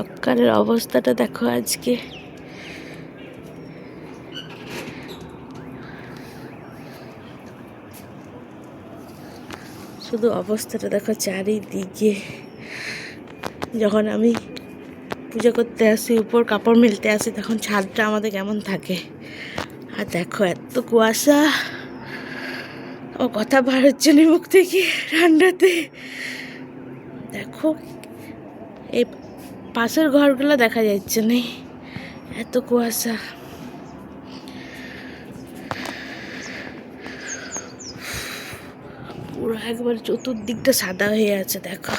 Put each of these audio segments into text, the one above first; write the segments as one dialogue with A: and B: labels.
A: সকালের অবস্থাটা দেখো আজকে। শুধু অবস্থাটা দেখো চারিদিকে। যখন আমি পুজো করতে আসি, উপর কাপড় মেলতে আসি, তখন ছাদটা আমাদের কেমন থাকে। আর দেখো এত কুয়াশা। ও কথা বার হচ্ছে মুখ থেকে ঠান্ডাতে দেখো, এই পাশের ঘরগুলো দেখা যাচ্ছে না। এত কুয়াশা। পুরো একবার চতুর্দিকটা সাদা হয়ে আছে, দেখো।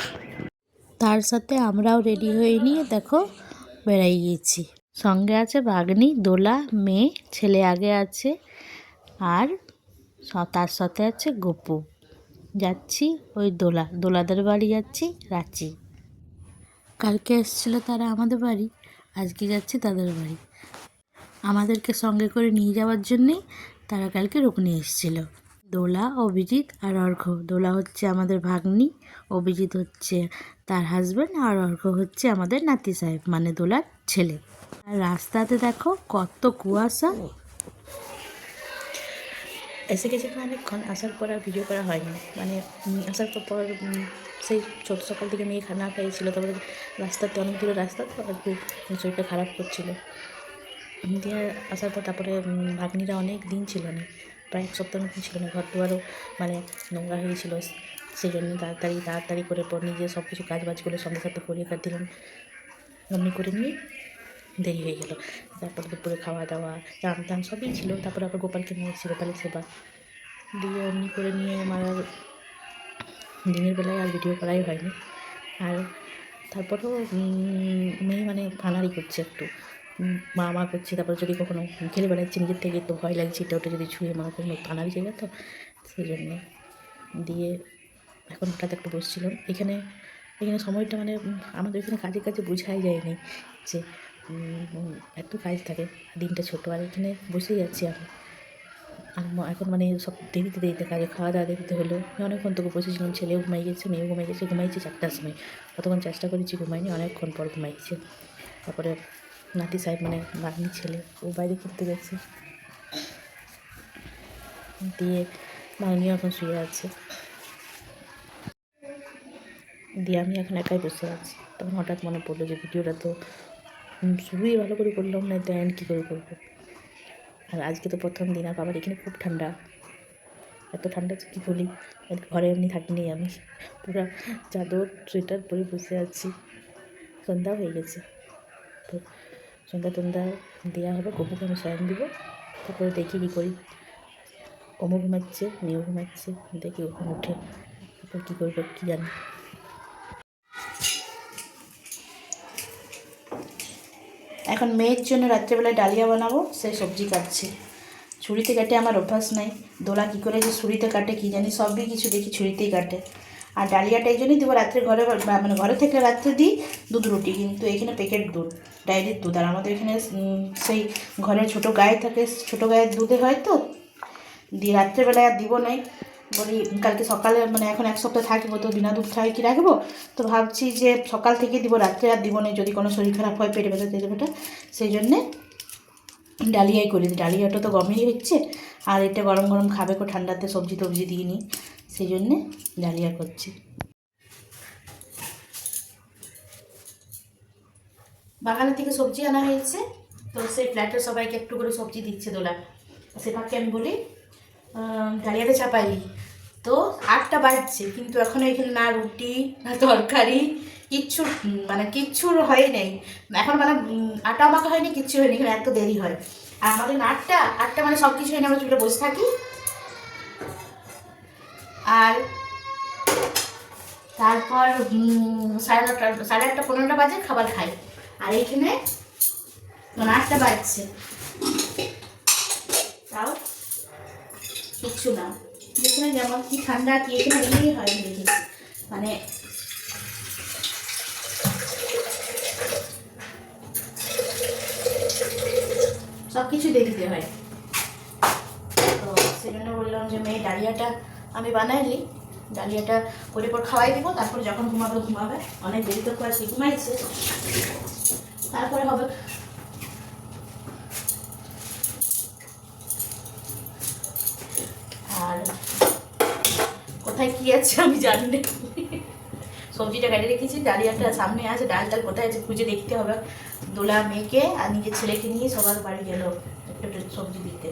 A: তার সাথে আমরাও রেডি হয়ে নিয়ে, দেখো, বেড়াই গিয়েছি সঙ্গে আছে বাগনি দোলা, মেয়ে, ছেলে আগে আছে, আর তার সাথে আছে গপু। যাচ্ছি ওই দোলা, দোলাদের বাড়ি যাচ্ছি, রাঁচি। কালকে এসেছিল তারা আমাদের বাড়ি, আজকে যাচ্ছে তাদের বাড়ি। আমাদেরকে সঙ্গে করে নিয়ে যাওয়ার জন্যেই তারা কালকে রুকনি এসেছিল। দোলা, অভিজিৎ আর অর্ঘ। দোলা হচ্ছে আমাদের ভাগ্নি, অভিজিৎ হচ্ছে তার হাজব্যান্ড আর অর্ঘ হচ্ছে আমাদের নাতি সাহেব মানে দোলার ছেলে। আর রাস্তাতে দেখো কত কুয়াশা। এসে গেছে অনেকক্ষণ আসার পর আর ভিডিও করা হয়নি। মানে আসার পর পর সেই ছোট সকাল থেকে মেয়ে খানা খাইয়েছিল তারপরে রাস্তাতে অনেক দূরে রাস্তা তো একটু শরীরটা খারাপ করছিল। দিয়ে আসার পর তারপরে ভাগ্নিরা অনেক দিন ছিল না, প্রায় এক সপ্তাহ মতন ছিল না ঘর দুয়ারও মানে নোংরা হয়েছিল সেই জন্য তাড়াতাড়ি তাড়াতাড়ি করে পর নিজে সব কিছু কাজ বাজগুলো সঙ্গে সাথে করিয়ে কাট দিলাম অমনি করে নিয়ে দেরি হয়ে গেল। তারপর দুপুরে খাওয়া দাওয়া চান টান সবই ছিল। তারপরে আবার গোপালকে নিয়ে এসেছি গোপালের সেবা। দিয়ে অমনি করে নিয়ে আমার আর দিনের বেলায় আর ভিডিও করাই হয়নি। আর তারপরেও মেয়ে মানে ফানারি করছে একটু। মা মা করছে, তারপরে যদি কখনো খেলে বেড়াচ্ছে, নিজের থেকে তো ভয় লাগছে, এটা ওটা যদি ছুঁয়ে মা কখনো ফানারি হয়ে যেত সেই জন্যে দিয়ে এখন হঠাৎ একটু বসছিলাম এখানে এখানে সময়টা মানে আমাদের এখানে কাজে কাজে বোঝাই যায়নি যে এত কাজ থাকে দিনটা ছোটো, আর এখানে বসেই যাচ্ছি আমি। আর এখন মানে সব দেরিতে দেরিতে কাজে খাওয়া দাওয়া দেরিতে হলো। আমি অনেকক্ষণ তোকে বসেছিলাম ছেলেও ঘুমাই গেছে, মেয়েও ঘুমাই গেছে, ঘুমাইছে চারটার সময়। কতক্ষণ চেষ্টা করেছি ঘুমাইনি, অনেকক্ষণ পর ঘুমাইছে তারপরে নাতি সাহেব মানে নাতনি ছেলে, ও বাইরে খেলতে গেছে। দিয়ে মাননীয় এখন শুয়ে আছে। দিয়ে আমি এখন একাই বসে আছি। তখন হঠাৎ মনে পড়ল যে ভিডিওটা তো শুরুই ভালো করে করলাম, না তো কী করে করব? আর আজকে তো প্রথম দিন, আর বাবার এখানে খুব ঠান্ডা। এত ঠান্ডা কী বলি? ঘরে এমনি থাকিনি আমি। পুরো চাদর, সোয়েটার পরে বসে আছি। সন্ধ্যা হয়ে গেছে। তো সন্ধ্যা টন্ধ্যা দেওয়া হবে, গপুকে আমি শয়ন দিব। তারপরে দেখি কী করি। ওমও ঘুমাচ্ছে, মেয়েও ঘুমাচ্ছে। দেখি ওখানে উঠে তারপর কী করব, কী জানি। এখন মেয়ের জন্য রাত্রেবেলায় ডালিয়া বানাবো, সেই সবজি কাটছি। ছুরিতে কাটে আমার অভ্যাস নাই। দোলা কী করে যে ছুরিতে কাটে কী জানি, সবই কিছু দেখি ছুরিতেই কাটে। আর ডালিয়াটা এই জন্যই দেবো রাত্রে ঘরে মানে ঘরে থেকে রাত্রে দিই দুধ, রুটি, কিন্তু এখানে প্যাকেট দুধ, ডায়েরির দুধ। আর আমাদের এখানে সেই ঘরের ছোটো গায়ে থাকে, ছোটো গায়ের দুধে হয় তো, দিয়ে রাত্রেবেলায় আর দিব নাই। বলি, কালকে সকালে মানে এখন এক সপ্তাহ থাকব, তো বিনা দুধ খাই কি রাখব? তো ভাবছি যে সকাল থেকে দিব, রাত্রে আর দিব না যদি কোনো শরীর খারাপ হয়, পেটে ব্যথা, তেলে ব্যথা, সেই জন্যে ডালিয়াই করি। ডালিয়াটা তো গরমই হচ্ছে, আর এটা গরম গরম খাবে কো, ঠান্ডাতে সবজি টবজি দিয়ে নিই সেই জন্যে ডালিয়া করছি। বাগানের থেকে সবজি আনা হয়েছে, তো সেই ফ্ল্যাটে সবাইকে একটু করে সবজি দিচ্ছে দোলা। সে ফাঁকে আমি বলি ডালিয়াতে চাপাই। তো আটটা বাজছে, কিন্তু এখন এখানে না রুটি, না তরকারি, কিচ্ছু মানে কিচ্ছুর হয় নাই। এখন মানে আটা মাখা হয়নি, কিচ্ছু হয়নি, এখানে এত দেরি হয়। আর আমাদের আটটা আটটা মানে সব কিছু হয়নি, আমরা চুলে বসে থাকি। আর তারপর সাড়ে নটা, সাড়ে আটটা, পনেরোটা বাজে, খাবার খাই। আর এইখানে মানে আটটা বাজছে। তাও কিচ্ছু না। যেখানে যেমন কি ঠান্ডা কি এখানে ইয়ে হয় দেখেছি মানে সব কিছু দেরিতে হয়। তো সেজন্য বললাম যে, মেয়ে, ডালিয়াটা আমি বানাইলি ডালিয়াটা করে পর খাওয়াই দিব, তারপর যখন ঘুমাবে ঘুমাবে। অনেক দেরি তো করে ঘুমাইছে। তারপরে হবে আর কোথায় কি আছে আমি জানি না। সবজিটা কেটে রেখেছি, ডালিয়াটা সামনে আছে, ডাল ডাল কোথায় আছে খুঁজে দেখতে হবে। দোলা মেয়েকে আর নিজের ছেলেকে নিয়ে সবার বাড়ি গেল একটু একটু সবজি দিতে।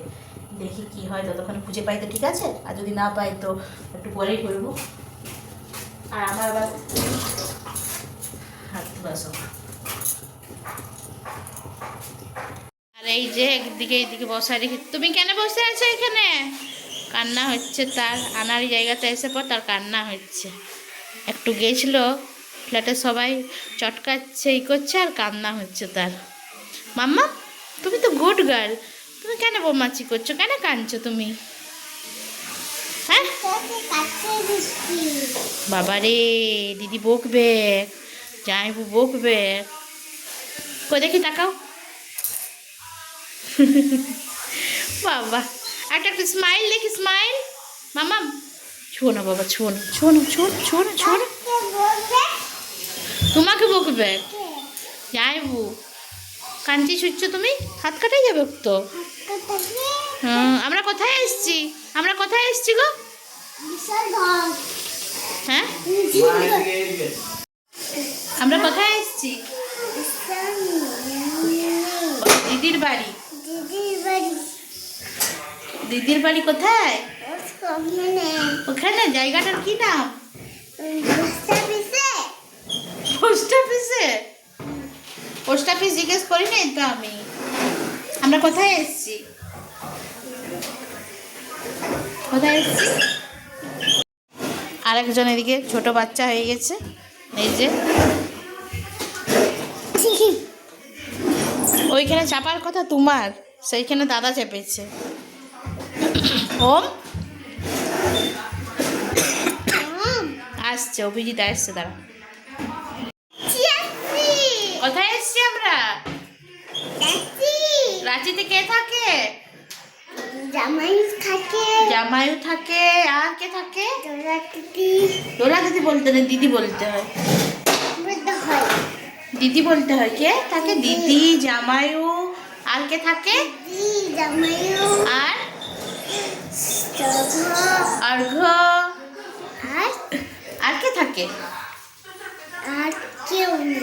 A: দেখি কি হয় ততক্ষণ খুঁজে পাই তো ঠিক আছে, আর যদি না পাই তো একটু পরেই করব। আর আমার আবার হাত বাসো আর এই যে একদিকে এইদিকে বসায় রেখে তুমি কেন বসে আছো এখানে? কান্না হচ্ছে তার। আনারি জায়গাতে এসে পর তার কান্না হচ্ছে। একটু গেছিল, ফ্ল্যাটে সবাই চটকাচ্ছে, ই করছে আর কান্না হচ্ছে তার। মাম্মা, তুমি তো গুড গার্ল, তুমি কেন বোমাচি করছ? কেন কাঁদছো তুমি? হ্যাঁ? বাবা রে দিদি বকবে, জামাইবু বকবে। কই দেখি তাকাও। বাবা। একটা একটু স্মাইল দেখি স্মাইল মামা ছুও না বাবা ছুও না। ছুও না না ছুও না ছুও না। তোমাকে বকবে? যাইবু কাঞ্চি ছুটছো তুমি? হাত কাটাই যাবে তো? হুম, আমরা কোথায় এসছি? আমরা কোথায় এসছি গো? হ্যাঁ? আমরা কোথায় এসছি? ওই দিদির বাড়ি। দিদির বাড়ি কোথায়? ওখানে। জায়গাটার কি নাম? পোস্ট অফিসে। Post office? জিজ্ঞেস করি নাই তো আমি। আমরা কোথায় এসেছি? কোথায় এসেছি? আরেকজন এদিকে ছোট বাচ্চা হয়ে গেছে। এই যে। ওইখানে চাপার কথা তোমার সেইখানে দাদা চেপেছে। ওম। আসছে অভিজিৎ আসছে দাঁড়া। কোথায় এসছি আমরা? রাঁচিতে কে থাকে?
B: জামাই থাকে
A: জামাইও থাকে আর কে থাকে?
B: তোরা
A: তোরা দিদি বলতে নেই দিদি বলতে হয়। দিদি বলতে হয় কে থাকে? দিদি জামাইও আর কে থাকে?
B: জামাইও।
A: আর অর্ঘ
B: আর?
A: আর কে থাকে?
B: আর কেউ নেই।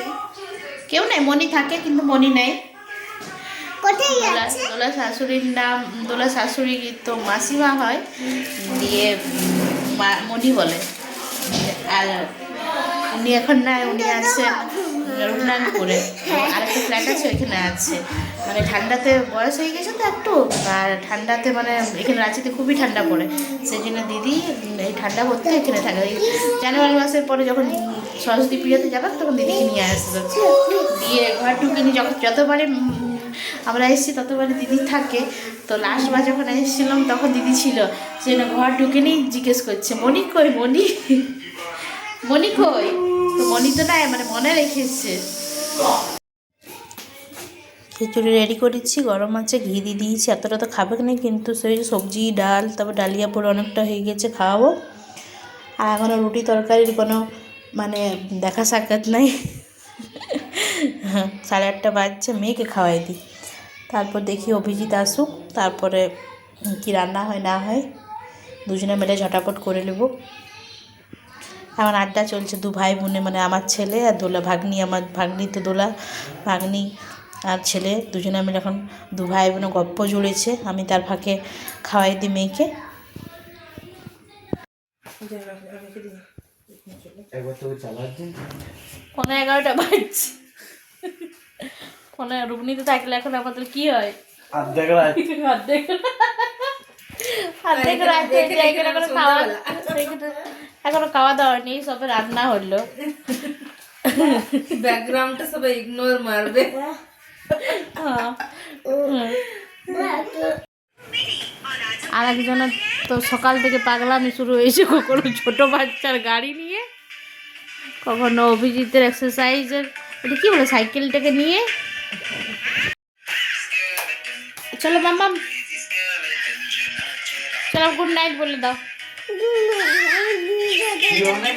A: কেউ নেই? মনি থাকে কিন্তু মনি নাই।
B: কোথায়
A: দোলা
B: আছে
A: দোলা শাশুড়ির নাম দোলা শাশুড়ি তো মাসিমা হয় দিয়ে মা- মনি বলে। আর উনি এখন নাই উনি আছেন। রঘুনাথপুরে আরেকটা ফ্ল্যাট আছে ওইখানে আছে। মানে ঠান্ডাতে বয়স হয়ে গেছে তো একটু আর ঠান্ডাতে মানে এখানে রাঁচিতে খুবই ঠান্ডা পড়ে। সেই জন্য দিদি এই ঠান্ডা পড়তে এখানে থাকে। এই জানুয়ারি মাসের পরে যখন সরস্বতী পুজোতে যাবে তখন দিদিকে নিয়ে আসবে। দিয়ে ঘর ঢুকে নিয়ে যখন যতবারে আমরা এসেছি ততবারে দিদি থাকে। তো লাস্ট বার যখন এসেছিলাম তখন দিদি ছিল। সে জন্য ঘর ঢুকে নিয়ে জিজ্ঞেস করছে মনি কই মনি মনি কই? তো নাই মানে মনে রেখেছে। খিচুড়ি রেডি করেছি, গরম আছে, ঘি দিয়ে দিয়েছি, এতটা তো খাবে না, কিন্তু সেই সবজি, ডাল, তারপর ডালিয়া পুরো অনেকটা হয়ে গেছে, খাওয়াবো। আর এখনও রুটি তরকারির কোনো মানে দেখা সাক্ষাৎ নাই। সাড়ে আটটা বাজছে, মেয়েকে খাওয়াই দিই। তারপর দেখি অভিজিৎ আসুক, তারপরে কি রান্না হয়, না হয়, দুজনে মিলে ঝটাপট করে নেব। এখন আড্ডা চলছে দু ভাই বোনে মানে আমার ছেলে আর দোলা ভাগ্নি আমার ভাগ্নি তো দোলা ভাগ্নি আর ছেলে দুজনে মিলে এখন দু ভাই বোনে গপ্প জুড়েছে আমি তার ফাঁকে খাওয়াই দিই মেয়েকে পনেরো এগারোটা বাজছে পনেরো রুগনিতে থাকলে এখন আমাদের কি হয়
C: অর্ধেক রাত
A: অর্ধেক অর্ধেক রাতে যে এখানে এখনও খাওয়া এখানে খাওয়া দাওয়া নেই সবে রান্না হলো।
D: ব্যাকগ্রাউন্ডটা সবাই ইগনোর মারবে।
A: আর একজনের তো সকাল থেকে পাগলামি শুরু হয়েছে কখনো ছোট বাচ্চার গাড়ি নিয়ে কখনো অভিজিতের এক্সারসাইজের এটা কি বলে সাইকেলটাকে নিয়ে? চলো মাম্মাম চলো গুড নাইট বলে দাও।
C: অনেক